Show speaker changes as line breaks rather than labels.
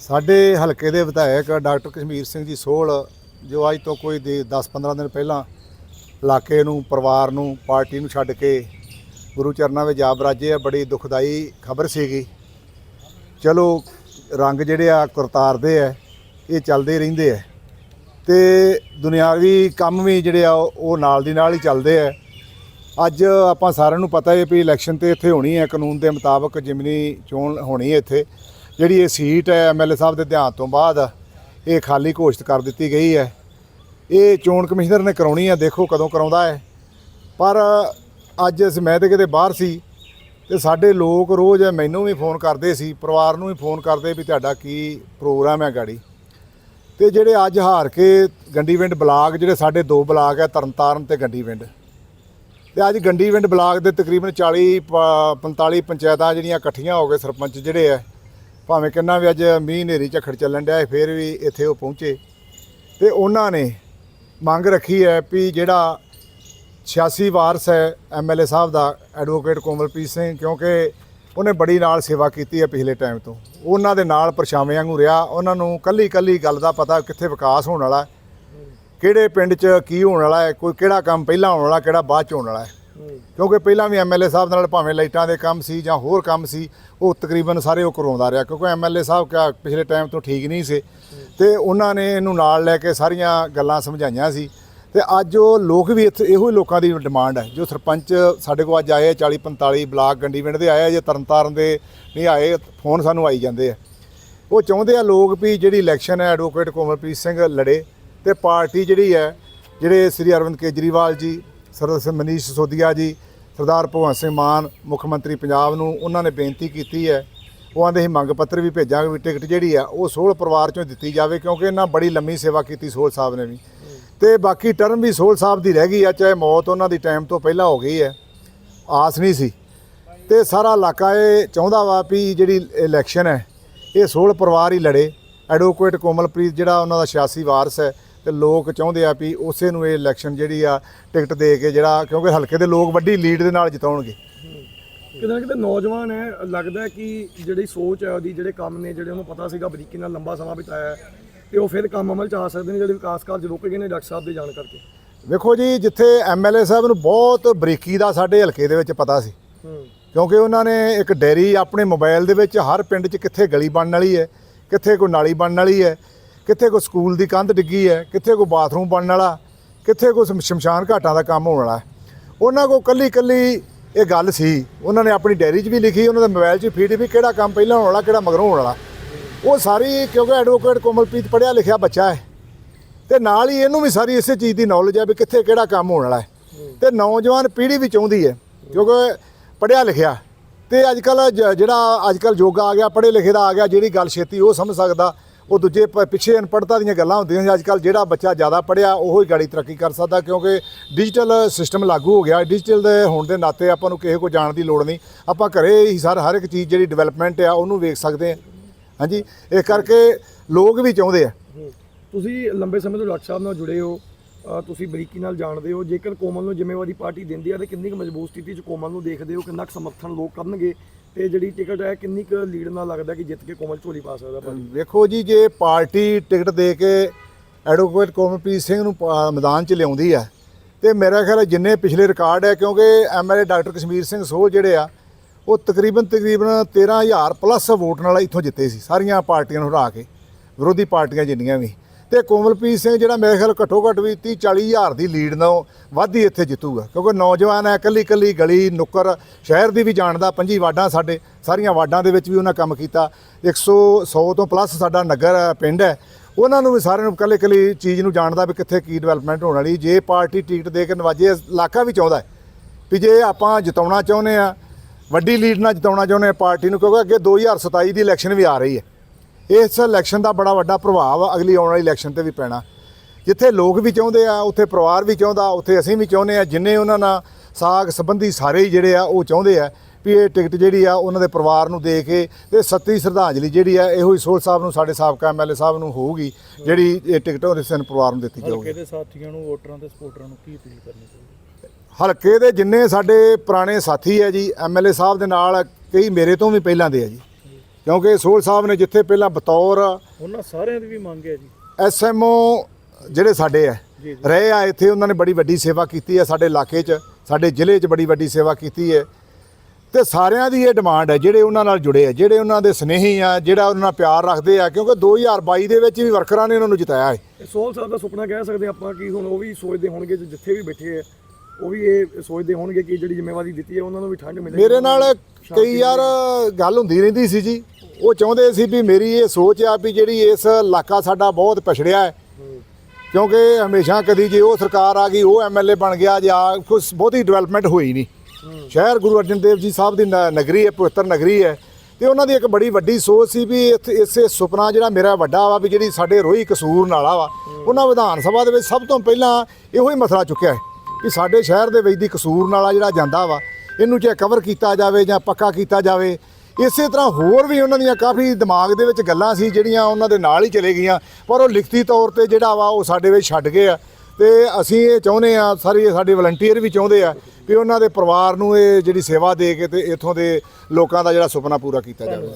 ਸਾਡੇ ਹਲਕੇ ਦੇ ਵਿਧਾਇਕ ਡਾਕਟਰ ਕਸ਼ਮੀਰ ਸਿੰਘ ਜੀ ਸੋਹਲ, ਜੋ ਅੱਜ ਤੋਂ ਕੋਈ 10-15 ਦਿਨ ਪਹਿਲਾਂ ਇਲਾਕੇ ਨੂੰ, ਪਰਿਵਾਰ ਨੂੰ, ਪਾਰਟੀ ਨੂੰ ਛੱਡ ਕੇ ਗੁਰੂ ਚਰਨਾਂ ਵਿੱਚ ਜਾ ਬਰਾਜੇ ਆ, ਬੜੀ ਦੁਖਦਾਈ ਖਬਰ ਸੀਗੀ। ਚਲੋ, ਰੰਗ ਜਿਹੜੇ ਆ ਕਰਤਾਰਦੇ ਆ, ਇਹ ਚੱਲਦੇ ਰਹਿੰਦੇ ਆ। ਤੇ ਦੁਨਿਆਵੀ ਕੰਮ ਵੀ ਜਿਹੜੇ ਆ, ਉਹ ਨਾਲ ਦੀ ਨਾਲ ਹੀ ਚੱਲਦੇ ਆ। ਅੱਜ ਆਪਾਂ ਸਾਰਿਆਂ ਨੂੰ ਪਤਾ ਹੈ ਵੀ ਇਲੈਕਸ਼ਨ ਤੇ ਇੱਥੇ ਹੋਣੀ ਹੈ ਕਾਨੂੰਨ ਦੇ ਮੁਤਾਬਕ ਜਿਮਨੀ ਚੋਣ ਹੋਣੀ ਹੈ ਇੱਥੇ। ਜਿਹੜੀ ਇਹ ਸੀਟ ਹੈ ਐਮਐਲਏ ਸਾਹਿਬ ਦੇ ਧਿਆਨ ਤੋਂ ਬਾਅਦ ਇਹ ਖਾਲੀ ਘੋਸ਼ਿਤ ਕਰ ਦਿੱਤੀ ਗਈ ਹੈ। ਇਹ ਚੋਣ ਕਮਿਸ਼ਨਰ ਨੇ ਕਰਾਉਣੀ ਹੈ, ਦੇਖੋ ਕਦੋਂ ਕਰਾਉਂਦਾ ਹੈ। ਪਰ ਅੱਜ ਅਸੀਂ ਮੈਂ ਤੇ ਕਿਤੇ ਬਾਹਰ ਸੀ ਤੇ ਸਾਡੇ ਲੋਕ ਰੋਜ਼ ਮੈਨੂੰ ਵੀ ਫੋਨ ਕਰਦੇ ਸੀ, ਪਰਿਵਾਰ ਨੂੰ ਵੀ ਫੋਨ ਕਰਦੇ ਵੀ ਤੁਹਾਡਾ ਕੀ ਪ੍ਰੋਗਰਾਮ ਹੈ ਗਾੜੀ। ਤੇ ਜਿਹੜੇ ਅੱਜ ਹਾਰ ਕੇ ਗੰਡੀਵਿੰਡ ਬਲਾਕ, ਜਿਹੜੇ ਸਾਡੇ ਦੋ ਬਲਾਕ ਹੈ, ਤਰਨਤਾਰਨ ਤੇ ਗੰਡੀਵਿੰਡ ਤੇ ਅੱਜ ਗੰਡੀਵਿੰਡ ਬਲਾਕ ਦੇ ਤਕਰੀਬਨ 40 ਪ- 45 ਪੰਚਾਇਤਾਂ ਜਿਹੜੀਆਂ ਇਕੱਠੀਆਂ ਹੋ ਕੇ ਸਰਪੰਚ ਜਿਹੜੇ ਹੈ ਭਾਵੇਂ ਕਿੰਨਾ ਵੀ ਅੱਜ ਮੀਂਹ ਹਨੇਰੀ ਝੱਖੜ ਚੱਲਣ ਡਿਆ ਫਿਰ ਵੀ ਇੱਥੇ ਉਹ ਪਹੁੰਚੇ। ਤੇ ਉਹਨਾਂ ਨੇ ਮੰਗ ਰੱਖੀ ਹੈ ਵੀ ਜਿਹੜਾ 86 ਵਾਰਸ ਹੈ ਐਮਐਲਏ ਸਾਹਿਬ ਦਾ, ਐਡਵੋਕੇਟ ਕੋਮਲਪ੍ਰੀਤ ਸਿੰਘ, ਕਿਉਂਕਿ ਉਹਨੇ ਬੜੀ ਨਾਲ ਸੇਵਾ ਕੀਤੀ ਹੈ ਪਿਛਲੇ ਟਾਈਮ ਤੋਂ। ਉਹਨਾਂ ਦੇ ਨਾਲ ਪਰਛਾਵੇਂ ਵਾਂਗੂ ਰਿਹਾ, ਉਹਨਾਂ ਨੂੰ ਕੱਲੀ ਕੱਲੀ ਗੱਲ ਦਾ ਪਤਾ ਕਿੱਥੇ ਵਿਕਾਸ ਹੋਣ ਵਾਲਾ ਕਿਹੜੇ ਪਿੰਡ 'ਚ ਕੀ ਹੋਣ ਵਾਲਾ ਹੈ, ਕੋਈ ਕਿਹੜਾ ਕੰਮ ਪਹਿਲਾਂ ਹੋਣ ਵਾਲਾ, ਕਿਹੜਾ ਬਾਅਦ 'ਚ ਹੋਣ ਵਾਲਾ ਹੈ। ਕਿਉਂਕਿ ਪਹਿਲਾਂ ਵੀ ਐਮਐਲਏ ਸਾਹਿਬ ਨਾਲ ਭਾਵੇਂ ਲਾਈਟਾਂ ਦੇ ਕੰਮ ਸੀ ਜਾਂ ਹੋਰ ਕੰਮ ਸੀ ਉਹ ਤਕਰੀਬਨ ਸਾਰੇ ਉਹ ਕਰਵਾਉਂਦਾ ਰਿਹਾ। ਕਿਉਂਕਿ ਐਮਐਲਏ ਸਾਹਿਬ ਕਿਆ ਪਿਛਲੇ ਟਾਈਮ ਤੋਂ ਠੀਕ ਨਹੀਂ ਸੀ ਤੇ ਉਹਨਾਂ ਨੇ ਇਹਨੂੰ ਨਾਲ ਲੈ ਕੇ ਸਾਰੀਆਂ ਗੱਲਾਂ ਸਮਝਾਈਆਂ ਸੀ। ਤੇ ਅੱਜ ਉਹ ਲੋਕ ਵੀ ਇੱਥੇ ਇਹੋ ਹੀ ਲੋਕਾਂ ਦੀ ਡਿਮਾਂਡ ਹੈ। ਜੋ ਸਰਪੰਚ ਸਾਡੇ ਕੋਲ ਅੱਜ ਆਏ ਆ, 40 45 ਬਲਾਕ ਗੰਡੀਵਿੰਡ ਦੇ ਆਏ ਆ, ਜੇ ਤਰਨਤਾਰਨ ਦੇ ਨਹੀਂ ਆਏ ਫੋਨ ਸਾਨੂੰ ਆਈ ਜਾਂਦੇ ਆ। ਉਹ ਚਾਹੁੰਦੇ ਆ ਲੋਕ ਵੀ ਜਿਹੜੀ ਇਲੈਕਸ਼ਨ ਹੈ ਐਡਵੋਕੇਟ ਕੋਮਲਪ੍ਰੀਤ ਸਿੰਘ ਲੜੇ ਤੇ ਪਾਰਟੀ ਜਿਹੜੀ ਹੈ ਜਿਹੜੇ ਸ੍ਰੀ ਅਰਵਿੰਦ ਕੇਜਰੀਵਾਲ ਜੀ ਸਰਦਾਰ ਮਨੀਸ਼ ਸਿਸੋਦੀਆ ਜੀ, ਸਰਦਾਰ ਭਗਵੰਤ ਸਿੰਘ ਮਾਨ, ਮੁੱਖ ਮੰਤਰੀ ਪੰਜਾਬ ਨੂੰ ਉਹਨਾਂ ਨੇ ਬੇਨਤੀ ਕੀਤੀ ਹੈ। ਉਹ ਆਂਦੇ ਸੀ, ਮੰਗ ਪੱਤਰ ਵੀ ਭੇਜਾਂਗੇ ਵੀ ਟਿਕਟ ਜਿਹੜੀ ਆ, ਉਹ ਸੋਹਲ ਪਰਿਵਾਰ ਚੋਂ ਦਿੱਤੀ ਜਾਵੇ, ਕਿਉਂਕਿ ਇਹਨਾਂ ਬੜੀ ਲੰਮੀ ਸੇਵਾ ਕੀਤੀ ਸੋਹਲ ਸਾਹਿਬ ਨੇ ਵੀ। ਤੇ ਬਾਕੀ ਟਰਮ ਵੀ ਸੋਹਲ ਸਾਹਿਬ ਦੀ ਰਹਿ ਗਈ ਆ, ਚਾਹੇ ਮੌਤ ਉਹਨਾਂ ਦੀ ਟਾਈਮ ਤੋਂ ਪਹਿਲਾਂ ਹੋ ਗਈ ਹੈ। ਆਸ ਨਹੀਂ ਸੀ। ਤੇ ਸਾਰਾ ਇਲਾਕਾ ਇਹ ਚਾਹੁੰਦਾ ਵਾ ਵੀ ਜਿਹੜੀ ਇਲੈਕਸ਼ਨ ਹੈ, ਇਹ ਸੋਹਲ ਪਰਿਵਾਰ ਹੀ ਲੜੇ। ਐਡਵੋਕੇਟ ਕੋਮਲਪ੍ਰੀਤ ਜਿਹੜਾ ਉਹਨਾਂ ਦਾ 86 ਵਾਰਸ ਹੈ ਤੇ ਲੋਕ ਚਾਹੁੰਦੇ ਆ ਵੀ ਉਸੇ ਨੂੰ ਇਹ ਇਲੈਕਸ਼ਨ ਜਿਹੜੀ ਆ ਟਿਕਟ ਦੇ ਕੇ ਜਿਹੜਾ ਕਿਉਂਕਿ ਹਲਕੇ ਦੇ ਲੋਕ ਵੱਡੀ ਲੀਡ ਦੇ ਨਾਲ ਜਿਤਾਉਣਗੇ।
ਕਿਤੇ ਨਾ ਕਿਤੇ ਨੌਜਵਾਨ ਹੈ ਲੱਗਦਾ ਹੈ ਕਿ ਜਿਹੜੀ ਸੋਚ ਹੈ ਉਹਦੀ ਜਿਹੜੇ ਕੰਮ ਨੇ ਜਿਹੜੇ ਉਹਨੂੰ ਪਤਾ ਸੀਗਾ ਬਰੀਕੀ ਨਾਲ ਲੰਬਾ ਸਮਾਂ ਬਿਤਾਇਆ ਹੈ, ਤੇ ਉਹ ਫਿਰ ਕੰਮ ਅਮਲ ਚ ਆ ਸਕਦੇ ਨੇ ਜਿਹੜੇ ਵਿਕਾਸ ਕਾਰਜ ਰੁਕ ਗਏ ਨੇ ਡਾਕਟਰ ਸਾਹਿਬ ਦੇ ਜਾਣ ਕਰਕੇ।
ਵੇਖੋ ਜੀ ਜਿੱਥੇ ਐਮਐਲਏ ਸਾਹਿਬ ਨੂੰ ਬਹੁਤ ਬਰੀਕੀ ਦਾ ਸਾਡੇ ਹਲਕੇ ਦੇ ਵਿੱਚ ਪਤਾ ਸੀ।
ਹੂੰ।
ਕਿਉਂਕਿ ਉਹਨਾਂ ਨੇ ਇੱਕ ਡੈਰੀ ਆਪਣੇ ਮੋਬਾਈਲ ਦੇ ਵਿੱਚ ਹਰ ਪਿੰਡ 'ਚ ਕਿੱਥੇ ਗਲੀ ਬਣਨ ਵਾਲੀ ਹੈ ਕਿੱਥੇ ਕੋਈ ਨਾਲੀ ਬਣਨ ਵਾਲੀ ਹੈ ਕਿੱਥੇ ਕੋਈ ਸਕੂਲ ਦੀ ਕੰਧ ਡਿੱਗੀ ਹੈ, ਕਿੱਥੇ ਕੋਈ ਬਾਥਰੂਮ ਬਣਨ ਵਾਲਾ, ਕਿੱਥੇ ਕੋਈ ਸ਼ਮ- ਸ਼ਮਸ਼ਾਨ ਘਾਟਾਂ ਦਾ ਕੰਮ ਹੋਣ ਵਾਲਾ ਉਹਨਾਂ ਕੋਲ ਕੱਲੀ ਕੱਲੀ ਇਹ ਗੱਲ ਸੀ, ਉਹਨਾਂ ਨੇ ਆਪਣੀ ਡਾਇਰੀ 'ਚ ਵੀ ਲਿਖੀ, ਉਹਨਾਂ ਦੇ ਮੋਬਾਈਲ 'ਚ ਫੀਡ ਵੀ ਕਿਹੜਾ ਕੰਮ ਪਹਿਲਾਂ ਹੋਣ ਵਾਲਾ, ਕਿਹੜਾ ਮਗਰੋਂ ਹੋਣ ਵਾਲਾ। ਉਹ ਸਾਰੀ ਕਿਉਂਕਿ ਐਡਵੋਕੇਟ ਕੋਮਲਪ੍ਰੀਤ ਪੜ੍ਹਿਆ ਲਿਖਿਆ ਬੱਚਾ ਹੈ। ਤੇ ਨਾਲ ਹੀ ਇਹਨੂੰ ਵੀ ਸਾਰੀ ਇਸੇ ਚੀਜ਼ ਦੀ ਨੌਲੇਜ ਹੈ ਵੀ ਕਿੱਥੇ ਕਿਹੜਾ ਕੰਮ ਹੋਣ ਵਾਲਾ ਹੈ। ਤੇ ਨੌਜਵਾਨ ਪੀੜ੍ਹੀ ਵੀ ਚਾਹੁੰਦੀ ਹੈ, ਕਿਉਂਕਿ ਪੜ੍ਹਿਆ ਲਿਖਿਆ। ਤੇ ਅੱਜ ਕੱਲ ਜਿਹੜਾ ਅੱਜ ਕੱਲ ਯੋਗਾ ਆ ਗਿਆ, ਪੜ੍ਹੇ ਲਿਖੇ ਦਾ ਆ ਗਿਆ, ਜਿਹੜੀ ਗੱਲ ਛੇਤੀ ਉਹ ਸਮਝ ਸਕਦਾ। ਉਹ ਦੂਜੇ ਪ- ਪਿੱਛੇ ਅਨਪੜਤਾ ਦੀਆਂ ਗੱਲਾਂ ਹੁੰਦੀਆਂ ਸੀ। ਅੱਜ ਕੱਲ ਜਿਹੜਾ ਬੱਚਾ ਜ਼ਿਆਦਾ ਪੜ੍ਹਿਆ, ਉਹ ਹੀ ਗਾੜੀ ਤਰੱਕੀ ਕਰ ਸਕਦਾ ਕਿਉਂਕਿ ਡਿਜੀਟਲ ਸਿਸਟਮ ਲਾਗੂ ਹੋ ਗਿਆ। ਡਿਜੀਟਲ ਦੇ ਹੋਣ ਦੇ ਨਾਤੇ ਆਪਾਂ ਨੂੰ ਕਿਸੇ ਕੋ ਜਾਣ ਦੀ ਲੋੜ ਨਹੀਂ। ਆਪਾਂ ਘਰੇ ਹੀ ਸਰ, ਹਰ ਇੱਕ ਚੀਜ਼ ਜਿਹੜੀ ਡਿਵੈਲਪਮੈਂਟ ਆ, ਉਹਨੂੰ ਵੇਖ ਸਕਦੇ ਹਾਂ। ਹਾਂਜੀ? ਇਸ ਕਰਕੇ ਲੋਕ ਵੀ ਚਾਹੁੰਦੇ ਆ।
ਤੁਸੀਂ ਲੰਬੇ ਸਮੇਂ ਤੋਂ ਡਾਕਟਰ ਸਾਹਿਬ ਨਾਲ ਜੁੜੇ ਹੋ। ਤੁਸੀਂ ਬਰੀਕੀ ਨਾਲ ਜਾਣਦੇ ਹੋ। ਜੇਕਰ ਕੋਮਲ ਨੂੰ ਜ਼ਿੰਮੇਵਾਰੀ ਪਾਰਟੀ ਦਿੰਦੀ ਆ, ਤੇ ਕਿੰਨੀ ਕੁ ਮਜ਼ਬੂਤ ਸਥਿਤੀ 'ਚ ਕੋਮਲ ਨੂੰ ਦੇਖਦੇ ਹੋ? ਕਿੰਨਾ ਕੁ ਸਮਰਥਨ ਲੋਕ ਕਰਨਗੇ? ਤੇ ਜਿਹੜੀ ਟਿਕਟ ਹੈ, ਕਿੰਨੀ ਕੁ ਲੀਡ ਨਾਲ ਲੱਗਦਾ ਕਿ ਜਿੱਤ ਕੇ ਕੋਮਲ ਝੋਲੀ ਪਾ ਸਕਦਾ ਪਾਰਟੀ
ਵੇਖੋ ਜੀ, ਜੇ ਪਾਰਟੀ ਟਿਕਟ ਦੇ ਕੇ ਐਡਵੋਕੇਟ ਕੋਮਲਪ੍ਰੀਤ ਸਿੰਘ ਨੂੰ ਪਾ- ਮੈਦਾਨ 'ਚ ਲਿਆਉਂਦੀ ਹੈ, ਤੇ ਮੇਰਾ ਖਿਆਲ ਹੈ ਜਿੰਨੇ ਪਿਛਲੇ ਰਿਕਾਰਡ ਹੈ, ਕਿਉਂਕਿ ਐਮਐਲਏ ਡਾਕਟਰ ਕਸ਼ਮੀਰ ਸਿੰਘ ਸੋਹ ਜਿਹੜੇ ਆ, ਉਹ ਤਕਰੀਬਨ ਤਕਰੀਬਨ 13000 ਪਲੱਸ ਵੋਟ ਨਾਲ ਇੱਥੋਂ ਜਿੱਤੇ ਸੀ, ਸਾਰੀਆਂ ਪਾਰਟੀਆਂ ਨੂੰ ਹਰਾ ਕੇ, ਵਿਰੋਧੀ ਪਾਰਟੀਆਂ ਜਿੰਨੀਆਂ ਵੀ। ਤੇ ਕੋਮਲਪ੍ਰੀਤ ਸਿੰਘ ਜਿਹੜਾ ਮੇਰੇ ਖਿਆਲ ਘੱਟੋ ਘੱਟ ਵੀ 30 40000 ਦੀ ਲੀਡ ਨਾਲ ਵੱਧ ਹੀ ਇੱਥੇ ਜਿੱਤੂਗਾ। ਕਿਉਂਕਿ ਨੌਜਵਾਨ ਹੈ ਕੱਲੀ ਕੱਲੀ ਗਲੀ ਨੁੱਕਰ ਸ਼ਹਿਰ ਦੀ ਵੀ ਜਾਣਦਾ ਪੰਜੀ ਵਾਰਡਾਂ ਸਾਡੇ ਸਾਰੀਆਂ ਵਾਰਡਾਂ ਦੇ ਵਿੱਚ ਵੀ ਉਹਨਾਂ ਕੰਮ ਕੀਤਾ। 100 100 ਤੋਂ ਪਲੱਸ ਸਾਡਾ ਨਗਰ ਹੈ, ਪਿੰਡ ਹੈ। ਉਹਨਾਂ ਨੂੰ ਵੀ ਸਾਰਿਆਂ ਨੂੰ ਕੱਲੇ ਕੱਲੀ ਚੀਜ਼ ਨੂੰ ਜਾਣਦਾ ਵੀ ਕਿੱਥੇ ਕੀ ਡਿਵੈਲਪਮੈਂਟ ਹੋਣ ਵਾਲੀ। ਜੇ ਪਾਰਟੀ ਟਿਕਟ ਦੇ ਕੇ ਨਵਾਜੇ ਇਲਾਕਾ ਵੀ ਚਾਹੁੰਦਾ ਵੀ ਜੇ ਆਪਾਂ ਜਿਤਾਉਣਾ ਚਾਹੁੰਦੇ ਆ ਵੱਡੀ ਲੀਡ ਨਾਲ ਜਿਤਾਉਣਾ ਚਾਹੁੰਦੇ ਆ ਪਾਰਟੀ ਨੂੰ ਕਿਉਂਕਿ ਅੱਗੇ 2027 ਦੀ ਇਲੈਕਸ਼ਨ ਵੀ ਆ ਰਹੀ ਹੈ। ਇਸ ਇਲੈਕਸ਼ਨ ਦਾ ਬੜਾ ਵੱਡਾ ਪ੍ਰਭਾਵ ਅਗਲੀ ਆਉਣ ਵਾਲੀ ਇਲੈਕਸ਼ਨ ਤੇ ਵੀ ਪੈਣਾ। ਜਿੱਥੇ ਲੋਕ ਵੀ ਚਾਹੁੰਦੇ ਆ ਉੱਥੇ ਪਰਿਵਾਰ ਵੀ ਚਾਹੁੰਦਾ ਉੱਥੇ ਅਸੀਂ ਵੀ ਚਾਹੁੰਦੇ ਆ ਜਿੰਨੇ ਉਹਨਾਂ ਨਾਲ ਸਾਗ ਸੰਬੰਧੀ ਸਾਰੇ ਹੀ ਜਿਹੜੇ ਆ ਉਹ ਚਾਹੁੰਦੇ ਆ ਵੀ ਇਹ ਟਿਕਟ ਜਿਹੜੀ ਆ ਉਹਨਾਂ ਦੇ ਪਰਿਵਾਰ ਨੂੰ ਦੇ ਕੇ ਤੇ ਸੱਤੀ ਸ਼ਰਧਾਂਜਲੀ ਜਿਹੜੀ ਆ ਇਹੋ ਹੀ ਸੋਲ ਸਾਹਿਬ ਨੂੰ ਸਾਡੇ ਸਾਬਕਾ ਐਮਐਲਏ ਸਾਹਿਬ ਨੂੰ ਹੋਊਗੀ ਜਿਹੜੀ ਇਹ ਟਿਕਟ ਉਹਦੇ ਸਨ ਪਰਿਵਾਰ ਨੂੰ ਦਿੱਤੀ ਜਾਊਗੀ।
ਹਲਕੇ ਦੇ ਸਾਥੀਆਂ ਨੂੰ ਵੋਟਰਾਂ ਤੇ ਸਪੋਰਟਰਾਂ ਨੂੰ ਕੀ ਅਪੀਲ ਕਰਨੀ ਚਾਹੀਦੀ?
ਹਲਕੇ ਦੇ ਜਿੰਨੇ ਸਾਡੇ ਪੁਰਾਣੇ ਸਾਥੀ ਹੈ ਜੀ ਐਮਐਲਏ ਸਾਹਿਬ ਦੇ ਨਾਲ ਕਈ ਮੇਰੇ ਤੋਂ ਵੀ ਪਹਿਲਾਂ ਦੇ ਆ ਜੀ। ਕਿਉਂਕਿ ਸੋਲ ਸਾਹਿਬ ਨੇ ਜਿੱਥੇ ਪਹਿਲਾਂ ਬਤੌਰ
ਉਹਨਾਂ ਸਾਰਿਆਂ ਦੀ ਵੀ ਮੰਗ ਹੈ ਜੀ।
ਐਸਐਮਓ ਜਿਹੜੇ ਸਾਡੇ ਆ
ਜੀ, ਜੀ।
ਰਹੇ ਆ ਇੱਥੇ ਉਹਨਾਂ ਨੇ ਬੜੀ ਵੱਡੀ ਸੇਵਾ ਕੀਤੀ ਹੈ ਸਾਡੇ ਇਲਾਕੇ 'ਚ ਸਾਡੇ ਜ਼ਿਲ੍ਹੇ 'ਚ ਬੜੀ ਵੱਡੀ ਸੇਵਾ ਕੀਤੀ ਹੈ। ਤੇ ਸਾਰਿਆਂ ਦੀ ਇਹ ਡਿਮਾਂਡ ਹੈ ਜਿਹੜੇ ਉਹਨਾਂ ਨਾਲ ਜੁੜੇ ਆ ਜਿਹੜੇ ਉਹਨਾਂ ਦੇ ਸਨੇਹੀ ਆ ਜਿਹੜਾ ਉਹਨਾਂ ਨਾਲ ਪਿਆਰ ਰੱਖਦੇ ਆ ਕਿਉਂਕਿ 2022 ਦੇ ਵਿੱਚ ਵੀ ਵਰਕਰਾਂ ਨੇ ਉਹਨਾਂ ਨੂੰ ਜਿਤਾਇਆ ਹੈ।
ਸੋਲ ਸਾਹਿਬ ਦਾ ਸੁਪਨਾ ਕਹਿ ਸਕਦੇ ਆਪਾਂ ਕਿ ਹੁਣ ਉਹ ਵੀ ਸੋਚਦੇ ਹੋਣਗੇ ਜਿੱਥੇ ਵੀ ਬੈਠੇ ਆ ਉਹ ਵੀ ਇਹ ਸੋਚਦੇ ਹੋਣਗੇ ਕਿ ਜਿਹੜੀ ਜ਼ਿੰਮੇਵਾਰੀ ਦਿੱਤੀ ਹੈ ਉਹਨਾਂ ਨੂੰ ਵੀ ਠੰਡ ਮਿਲੇ
ਮੇਰੇ ਨਾਲ ਕਈ ਯਾਰ ਗੱਲ ਹੁੰਦੀ ਰਹਿੰਦੀ ਸੀ ਜੀ। ਉਹ ਚਾਹੁੰਦੇ ਸੀ ਵੀ ਮੇਰੀ ਇਹ ਸੋਚ ਆ ਵੀ ਜਿਹੜੀ ਇਸ ਇਲਾਕਾ ਸਾਡਾ ਬਹੁਤ ਪਛੜਿਆ ਹੈ। ਕਿਉਂਕਿ ਹਮੇਸ਼ਾ ਕਦੀ ਜੇ ਉਹ ਸਰਕਾਰ ਆ ਗਈ, ਉਹ ਐਮਐਲਏ ਬਣ ਗਿਆ, ਜਾਂ ਕੁਝ ਬਹੁਤੀ ਡਿਵੈਲਪਮੈਂਟ ਹੋਈ ਨਹੀਂ। ਸ਼ਹਿਰ ਗੁਰੂ ਅਰਜਨ ਦੇਵ ਜੀ ਸਾਹਿਬ ਦੀ ਨ- ਨਗਰੀ ਹੈ, ਪਵਿੱਤਰ ਨਗਰੀ ਹੈ। ਤੇ ਉਹਨਾਂ ਦੀ ਇੱਕ ਬੜੀ ਵੱਡੀ ਸੋਚ ਸੀ ਵੀ ਇੱਥੇ- ਇਸੇ ਸੁਪਨਾ ਜਿਹੜਾ ਮੇਰਾ ਵੱਡਾ ਵਾ ਵੀ ਜਿਹੜੀ ਸਾਡੇ ਰੋਹੀ ਕਸੂਰ ਨਾਲਾ ਵਾ, ਉਹਨਾਂ ਵਿਧਾਨ ਸਭਾ ਦੇ ਵਿੱਚ ਸਭ ਤੋਂ ਪਹਿਲਾਂ ਇਹੋ ਹੀ ਮਸਲਾ ਚੁੱਕਿਆ ਹੈ ਕਿ ਸਾਡੇ ਸ਼ਹਿਰ ਦੇ ਵਿੱਚ ਦੀ ਕਸੂਰ ਨਾਲਾ ਜਿਹੜਾ ਜਾਂਦਾ ਵਾ, ਇਹਨੂੰ ਚਾਹੇ ਕਵਰ ਕੀਤਾ ਜਾਵੇ ਜਾਂ ਪੱਕਾ ਕੀਤਾ ਜਾਵੇ ਇਸੇ ਤਰ੍ਹਾਂ ਹੋਰ ਵੀ ਉਹਨਾਂ ਦੀਆਂ ਕਾਫੀ ਦਿਮਾਗ ਦੇ ਵਿੱਚ ਗੱਲਾਂ ਸੀ, ਜਿਹੜੀਆਂ ਉਹਨਾਂ ਦੇ ਨਾਲ ਹੀ ਚਲੇ ਗਈਆਂ। ਪਰ ਉਹ ਲਿਖਤੀ ਤੌਰ ਤੇ ਜਿਹੜਾ ਵਾ, ਉਹ ਸਾਡੇ ਵਿੱਚ ਛੱਡ ਗਏ ਆ। ਤੇ ਅਸੀਂ ਇਹ ਚਾਹੁੰਦੇ ਆ, ਸਾਰੇ ਸਾਡੇ ਵਲੰਟੀਅਰ ਵੀ ਚਾਹੁੰਦੇ ਆ ਵੀ ਉਹਨਾਂ ਦੇ ਪਰਿਵਾਰ ਨੂੰ ਇਹ ਜਿਹੜੀ ਸੇਵਾ ਦੇ ਕੇ ਤੇ ਇੱਥੋਂ ਦੇ ਲੋਕਾਂ ਦਾ ਜਿਹੜਾ ਸੁਪਨਾ ਪੂਰਾ ਕੀਤਾ ਜਾਵੇ।